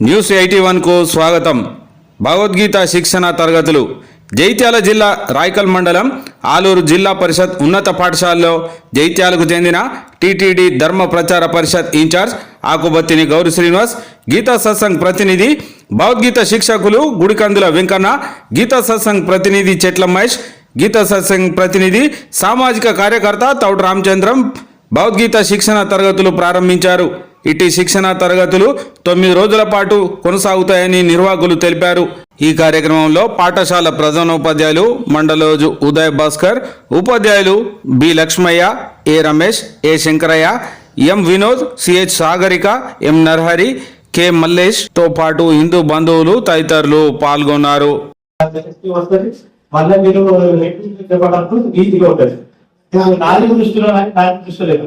News eighty వన్కు స్వాగతం. భగవద్గీత శిక్షణ తరగతులు. జైత్యాల జిల్లా రాయకల్ మండలం ఆలూరు జిల్లా పరిషత్ ఉన్నత పాఠశాలలో జైత్యాలకు చెందిన టీటీడీ ధర్మ ప్రచార పరిషత్ ఇన్ఛార్జ్ ఆకుబత్తిని గౌరి శ్రీనివాస్ గీతా సత్సంగ్ ప్రతినిధి భగవద్గీత శిక్షకులు గుడికందుల వెంకన్న గీతా సత్సంగ్ ప్రతినిధి చెట్ల మహేష్ గీతా సత్సంగ్ ప్రతినిధి సామాజిక కార్యకర్త తౌడు రామచంద్రం భగవద్గీత శిక్షణ తరగతులు ప్రారంభించారు. ఇటీ శిక్షణ తరగతులు తొమ్మిది రోజుల పాటు కొనసాగుతాయని నిర్వాహకులు తెలిపారు. ఈ కార్యక్రమంలో పాఠశాల ప్రధానోపాధ్యాయులు మండలోజు ఉదయ్ భాస్కర్ ఉపాధ్యాయులు B Lakshmaiah A Ramesh A Shankaraiah M Vinod CH Sagarika M Narhari K మల్లేష్తో పాటు హిందూ బంధువులు తదితరులు పాల్గొన్నారు. మళ్ళీ మీరు ఈజీగా ఉంటుంది నాలుగు దృష్టిలో నాకు నాలుగు దృష్టిలో లేదు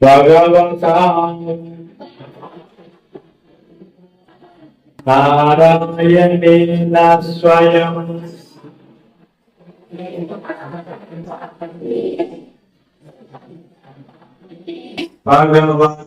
Bhagavan Sahaja Bhagavan Sahaja Bhagavan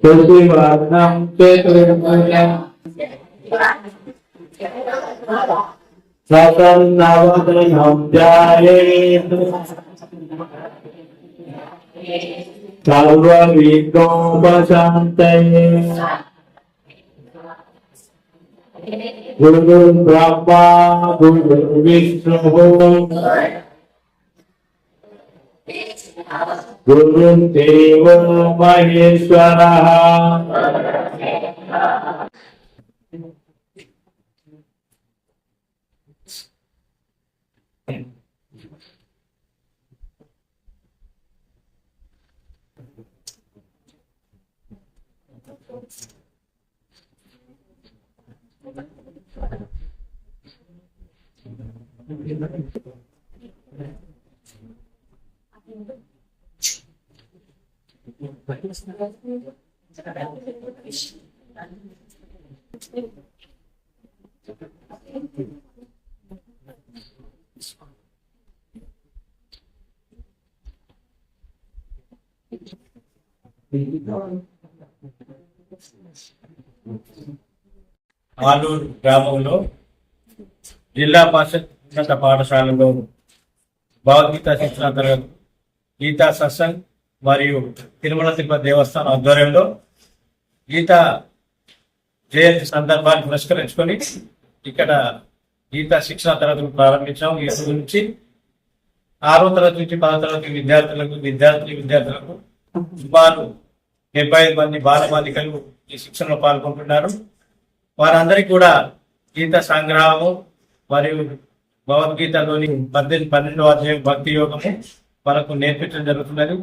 Kesiwanan petulingan Sasan nawadayam hamdaye Guru Brahma Guru wisnu. గురు విష్ణు గురుదేవో మహేశ్వర ఆలూరు గ్రామంలో జిల్లా పరిషత్ ఉన్నత పాఠశాలలో భగవద్గీత శిక్షణ తరగతి గీతా సత్సంగ్ మరియు తిరుమల తిరుపతి దేవస్థానం ఆధ్వర్యంలో గీతా జయంతి సందర్భాన్ని పురస్కరించుకొని ఇక్కడ గీతా శిక్షణ తరగతులు ప్రారంభించాం ఈ రోజు నుంచి ఆరో తరగతి నుంచి పదో తరగతి విద్యార్థులకు విద్యార్థులు విద్యార్థులకు సుమారు డెబ్బై ఐదు మంది బాల బాలికలు ఈ శిక్షణలో పాల్గొంటున్నారు. వారందరికీ కూడా గీత సంగ్రహము మరియు భగవద్గీతలోని పద్దెనిమిది పన్నెండవ అధ్యాయం భక్తి యోగము మనకు నేర్పించడం జరుగుతున్నది.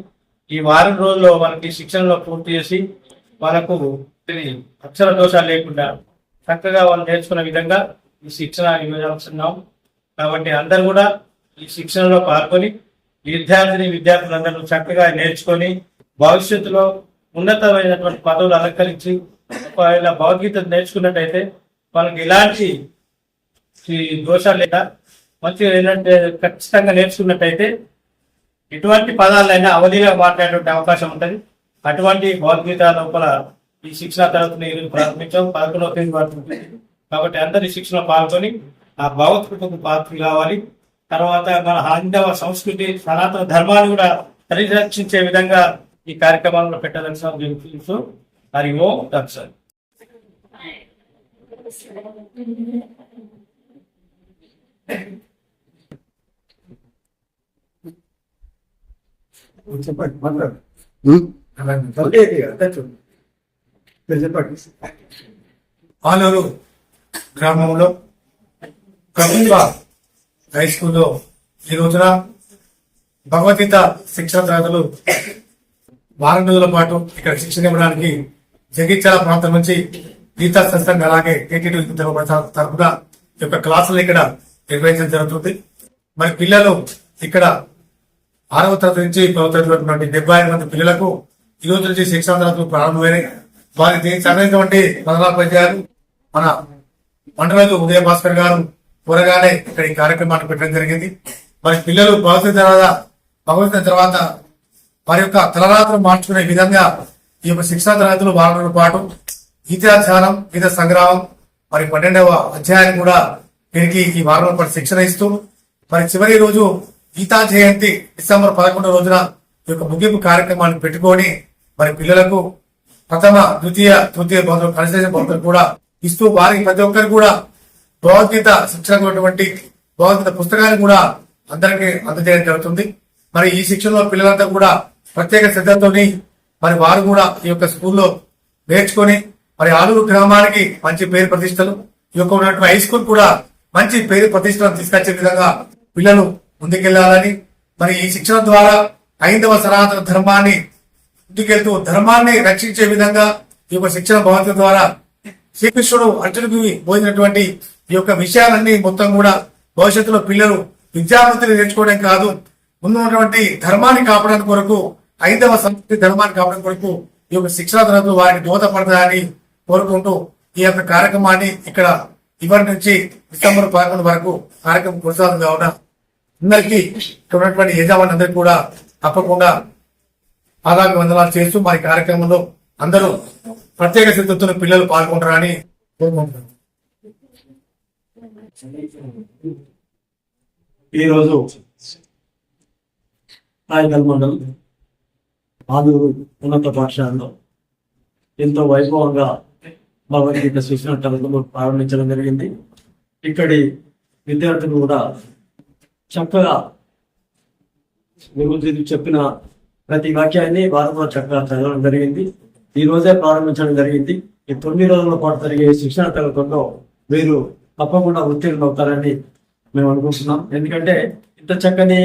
ఈ వారం రోజుల్లో మనకి శిక్షణలో పూర్తి చేసి మనకు ఇది అక్షర దోషాలు లేకుండా చక్కగా వాళ్ళు నేర్చుకున్న విధంగా ఈ శిక్షణ ఇవ్వాల్సిన్నాం కాబట్టి అందరూ కూడా ఈ శిక్షణలో పాల్గొని విద్యార్థిని విద్యార్థులందరూ చక్కగా నేర్చుకొని భవిష్యత్తులో ఉన్నతమైనటువంటి పదవులు అలంకరించి ఒకవేళ భగవద్గీత నేర్చుకున్నట్టయితే వాళ్ళకి ఎలాంటి దోషాలు లేదా మంచిగా ఏంటంటే ఖచ్చితంగా నేర్చుకున్నట్టయితే ఎటువంటి పదాలైనా అవధిగా మాట్లాడే అవకాశం ఉంటుంది. అటువంటి భగవద్గీత లోపల ఈ శిక్షణ తరగతిని ఈరోజు ప్రారంభించాం. పదకొండవ తేదీ పడుతుంది కాబట్టి అందరి శిక్షణ పాల్గొని ఆ భగవద్గీతకు పాత్ర కావాలి. తర్వాత మన హైందవ సంస్కృతి సనాతన ధర్మాన్ని కూడా పరిరక్షించే విధంగా ఈ కార్యక్రమాలను సార్ తెలుసు హరి ఓం తత్సత్ చెప్పండి మాట్లాడు చెప్పండి ఆలూరు గ్రామంలో ప్రభుత్వ హై స్కూల్లో ఈ రోజున భగవద్గీత శిక్షణ తరగతులు వారం రోజుల పాటు ఇక్కడ శిక్షణ ఇవ్వడానికి జగిత్యాల ప్రాంతం నుంచి గీతా సత్సంగ్ అలాగే కేటీటీ తరపున ఈ యొక్క క్లాసులు ఇక్కడ నిర్వహించడం జరుగుతుంది. మరి పిల్లలు ఇక్కడ ఆరవ తరగతి నుంచి పదవ తరగతి వరకు ఉన్నటువంటి డెబ్బై ఐదు మంది పిల్లలకు ఈ రోజు నుంచి శిక్షణ తరగతులు ప్రారంభమైనాయి. వారికి దీనికి చదివినటువంటి ప్రధానోపాధ్యాయులు మన మండలకు ఉదయ భాస్కర్ గారు త్వరగానే ఇక్కడ ఈ కార్యక్రమాన్ని పెట్టడం జరిగింది. మరి పిల్లలు భగవద్గీత తర్వాత భగవద్గీత తర్వాత వారి యొక్క తలరాత్రులు మార్చుకునే విధంగా ఈ యొక్క శిక్షణ తరగతులు వారం పాటు గీతాధ్యానం గీత సంగ్రామం మరి పన్నెండవ అధ్యాయం కూడా వీరికి ఈ వారం పాటు శిక్షణ ఇస్తూ మరి చివరి రోజు గీతా జయంతి డిసెంబర్ పదకొండవ రోజున ఈ యొక్క ముగింపు కార్యక్రమాన్ని పెట్టుకొని మరి పిల్లలకు ప్రథమ ద్వితీయ తృతీయ బహుమతులు కన్సలేషన్ బహుమతులు కూడా ఇస్తూ వారికి ప్రతి ఒక్కరికి కూడా భగవద్గీత శిక్షణ ఉన్నటువంటి భగవద్గీత పుస్తకాన్ని కూడా అందరికీ అందజేయడం జరుగుతుంది. మరి ఈ శిక్షణలో పిల్లలంతా కూడా ప్రత్యేక శ్రద్ధతోని మరి వారు కూడా ఈ యొక్క స్కూల్లో నేర్చుకొని మరి ఆలూరు గ్రామానికి మంచి పేరు ప్రతిష్టలు ఈ యొక్క ఉన్నటువంటి హై స్కూల్ కూడా మంచి పేరు ప్రతిష్టలను తీసుకొచ్చే విధంగా పిల్లలు ముందుకెళ్ళాలని మరి ఈ శిక్షణ ద్వారా ఐదవ సనాతన ధర్మాన్ని ముందుకెళ్తూ ధర్మాన్ని రక్షించే విధంగా ఈ యొక్క శిక్షణ భవంతి ద్వారా శ్రీకృష్ణుడు అర్జునుడికి బోధినటువంటి ఈ యొక్క విషయాలన్నీ మొత్తం కూడా భవిష్యత్తులో పిల్లలు విద్యావంతులు నేర్చుకోవడం కాదు. ముందు ఉన్నటువంటి ధర్మాన్ని కాపాడడం కొరకు ఐదవ సంస్కృతి ధర్మాన్ని కాపాడడం కొరకు ఈ యొక్క శిక్షణ తరగతులు వారికి దోహదపడతాయని కోరుకుంటూ ఈ యొక్క కార్యక్రమాన్ని ఇక్కడ ఇవాటి నుంచి డిసెంబర్ పదకొండు వరకు కార్యక్రమం కొనసాగుతుంది కావున అందరికీ ఇక్కడ ఉన్నటువంటి యజమానులందరికీ కూడా తప్పకుండా ఆదాయ వందనాలు చేస్తూ మరి కార్యక్రమంలో అందరూ ప్రత్యేక సిద్ధతున్న పిల్లలు పాల్గొంటారని కోరుకుంటున్నాను. ఈరోజు రాయకల్ మండలం ఆదూరు ఉన్నత పాఠశాలలో ఎంతో వైభవంగా భగవద్గీత శిక్షణ తరగతులు ప్రారంభించడం జరిగింది. ఇక్కడి విద్యార్థులు కూడా చక్కగా గురుజీ చెప్పిన ప్రతి వాక్యాన్ని వారు చక్కగా చదవడం జరిగింది. ఈ రోజే ప్రారంభించడం జరిగింది. ఈ తొమ్మిది రోజుల పాటు జరిగే శిక్షణ తరగతుల్లో మీరు తప్పకుండా ఉత్తీర్ణులు అవుతారని మేము అనుకుంటున్నాం. ఎందుకంటే ఇంత చక్కని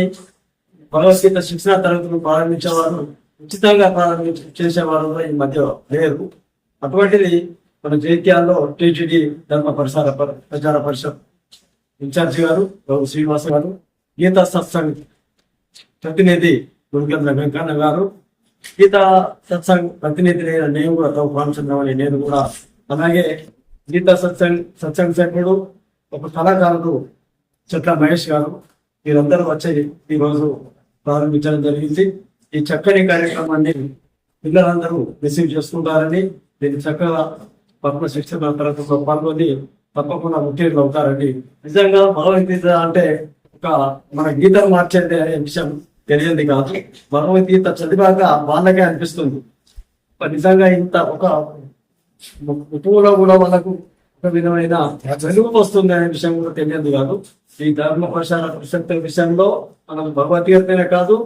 భగవద్గీత శిక్షణ తరగతులు ప్రారంభించేవారు ఉచితంగా ప్రారంభించ చేసేవారు ఈ మధ్య లేరు. అటువంటిది మన జైత్యాల్లో టీటీడీ ధర్మ ప్రసార ప్రచార పరిషత్ ఇన్ఛార్జి గారు శ్రీనివాస గారు గీతా సత్సంగ్ ప్రతినిధి గురుకేంద్ర వెంకన్న గారు. గీతా సత్సంగ్ ప్రతినిధి అయిన నేను కూడా తావు రామచంద్రమని నేను కూడా అలాగే గీతా సత్సంగ్ సత్సంగ్ సభ్యుడు ఒక కళాకారుడు చెట్ల మహేష్ గారు. వీరందరూ వచ్చి ఈరోజు ప్రారంభించడం జరిగింది. ఈ చక్కని కార్యక్రమాన్ని పిల్లలందరూ రిసీవ్ చేసుకుంటారని దీన్ని చక్కగా పద్మ శిక్షణ తరగతిలో పాల్గొని తప్పకుండా ఉత్తీర్ణులు అవుతారండి నిజంగా భగవద్గీత అంటే ఒక మన గీతను మార్చే అనే విషయం తెలియంది కాదు. భగవద్గీత చదివాక వాళ్ళకే అనిపిస్తుంది. నిజంగా ఇంత ఒక పువ్వులో కూడా వాళ్ళకు ఒక విధమైన వెలుగు వస్తుంది అనే విషయం కూడా తెలియదు కాదు. ఈ ధర్మ ప్రచార పరిషత్ విషయంలో మనం భగవద్గీతనే కాదు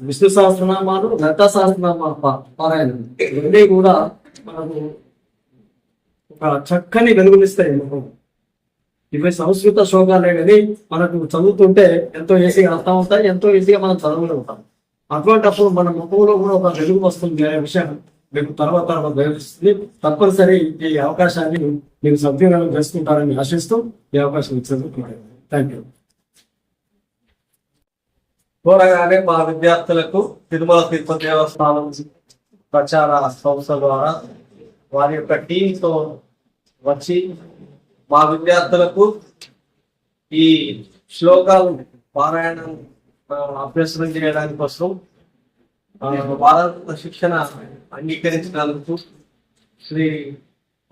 విష్ణు సహస్రనామాలు లలిత సహస్రనామాలు పారాయణం. ఇవన్నీ కూడా మనకు ఒక చక్కని వెలుగునిస్తాయి. మనకు ఇవి సంస్కృత శ్లోకాలు అనేది మనకు చదువుతుంటే ఎంతో ఈజీగా అర్థం అవుతాయి ఎంతో ఈజీగా మనం చదవగలుగుతాం. అటువంటప్పుడు మన ముఖంలో కూడా ఒక వెలుగు వస్తుంది అనే విషయం. మీకు తర్వాత తర్వాత వివరిస్తుంది తప్పనిసరి ఈ అవకాశాన్ని మీరు సద్వినియోగం చేసుకుంటారని ఆశిస్తూ ఈ అవకాశం ఇచ్చేందుకు థ్యాంక్ యూ. చూడగానే మా విద్యార్థులకు తిరుమల తిరుపతి దేవస్థానం ప్రచార సంస్థ ద్వారా వారి యొక్క టీంతో వచ్చి మా విద్యార్థులకు ఈ శ్లోకాలు పారాయణం అభ్యసనం చేయడానికి కోసం ఆ, శిక్షణ అంగీకరించినందుకు శ్రీ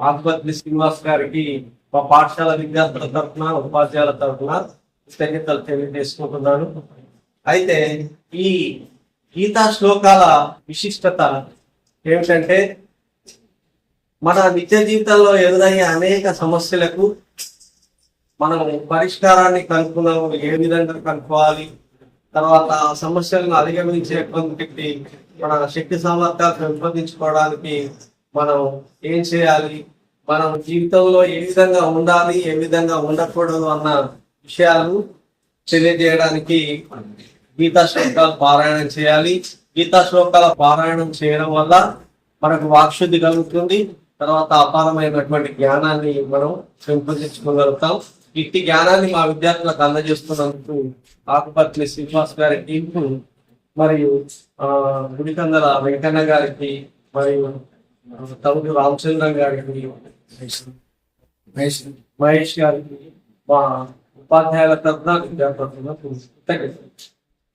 ఆకుపత్రి శ్రీనివాస్ గారికి మా పాఠశాల విద్యార్థుల తరఫున ఉపాధ్యాయుల తరఫున కృతజ్ఞతలు తెలియజేసుకుంటున్నాను. అయితే ఈ గీతా శ్లోకాల విశిష్టత ఏమిటంటే మన నిత్య జీవితంలో ఎదురయ్యే అనేక సమస్యలకు మనం పరిష్కారాన్ని కనుక్కున్నాము ఏ విధంగా కనుక్కోవాలి తర్వాత సమస్యలను అధిగమించేటువంటి మన శక్తి సామర్థ్యాలు పెంపొందించుకోవడానికి మనం ఏం చేయాలి మనం జీవితంలో ఏ విధంగా ఉండాలి ఏ విధంగా ఉండకూడదు అన్న విషయాలు తెలియజేయడానికి గీతా శ్లోకాలు పారాయణం చేయాలి. గీతా శ్లోకాల పారాయణం చేయడం వల్ల మనకు వాక్శుద్ధి కలుగుతుంది. తర్వాత అపారమైనటువంటి జ్ఞానాన్ని మనం పెంపొందించుకోగలుగుతాం ఇట్టి జ్ఞానాన్ని మా విద్యార్థులకు అందజేస్తున్నందుకు ఆకుపత్రి శ్రీనివాస్ గారి టీంకు మరియు ఆ గుడికందల వెంకన్న గారికి మరియు తమ్ముడు రామచంద్రన్ గారికి మహేష్ గారికి మా ఉపాధ్యాయుల తరఫున విద్యార్థులకు కృతజ్ఞతలు.